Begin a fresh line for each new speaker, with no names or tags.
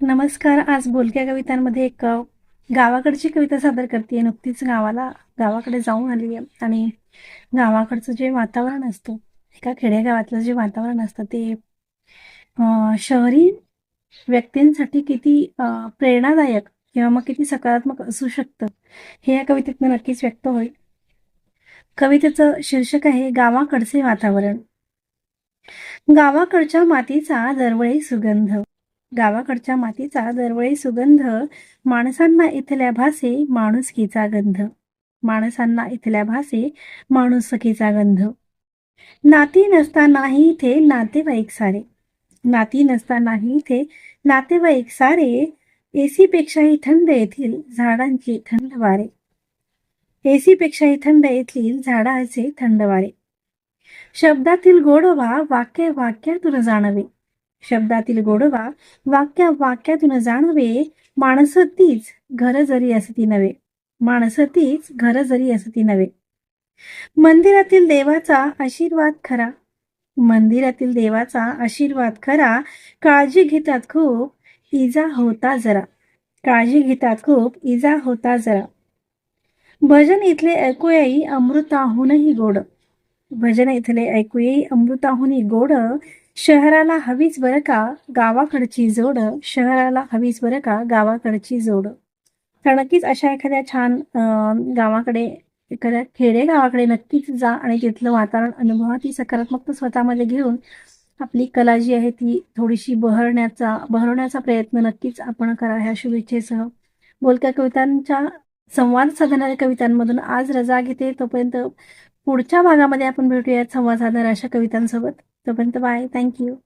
नमस्कार आज बोलक्या कवितांमध्ये एक गावाकडची कविता सादर करते नुकतीच गावाला गावाकडे जाऊन आली आहे आणि गावाकडचं जे वातावरण असतं एका खेडेगावातलं जे वातावरण असतं ते शहरी व्यक्तींसाठी किती प्रेरणादायक किंवा मग किती सकारात्मक असू शकतं हे या कवितेतनं नक्कीच व्यक्त होईल. कवितेचं शीर्षक आहे गावाकडचे वातावरण. गावाकडच्या मातीचा दरवळी सुगंध. गावाकडच्या मातीचा दरवळी सुगंध माणसांना इथल्या भासे माणुसकीचा गंध. माणसांना इथल्या भासे माणुसकीचा गंध. नाती नसतानाही इथे नातेवाईक सारे. नाती नसतानाही इथे नातेवाईक सारे. एसीपेक्षाही थंड येथील झाडांचे थंड वारे. एसीपेक्षाही थंड येथील झाडाचे थंड वारे. शब्दातील गोडवा वाक्य वाक्यातून जाणवे. शब्दातील गोडवा वाक्या वाक्यातून जाणवे माणसं तीच घर जरी असती नव्हे. माणसं तीच घर जरी असती नव्हे. मंदिरातील देवाचा आशीर्वाद खरा. मंदिरातील देवाचा आशीर्वाद खरा. काळजी घेतात खूप इजा होता जरा. काळजी घेतात खूप इजा होता जरा. भजन इथले ऐकूयाई अमृताहूनही गोड. भजन इथले ऐकूयाई अमृताहूनही गोड. शहराला हवीच बरं का गावाकडची जोड? शहराला हवीच बरं का गावाकडची जोड? तर नक्कीच अशा एखाद्या छान गावाकडे एखाद्या खेडे गावाकडे नक्कीच जा आणि तिथलं वातावरण अनुभवा. ती सकारात्मक स्वतःमध्ये घेऊन आपली कला जी आहे ती थोडीशी बहरण्याचा बहरवण्याचा प्रयत्न नक्कीच आपण करा ह्या शुभेच्छेसह. बोलक्या कवितांच्या संवाद साधणाऱ्या कवितांमधून आज रजा घेते. तोपर्यंत पुढच्या भागामध्ये आपण भेटूयात संवाद साधणाऱ्या अशा कवितांसोबत. Bye bye. Thank you.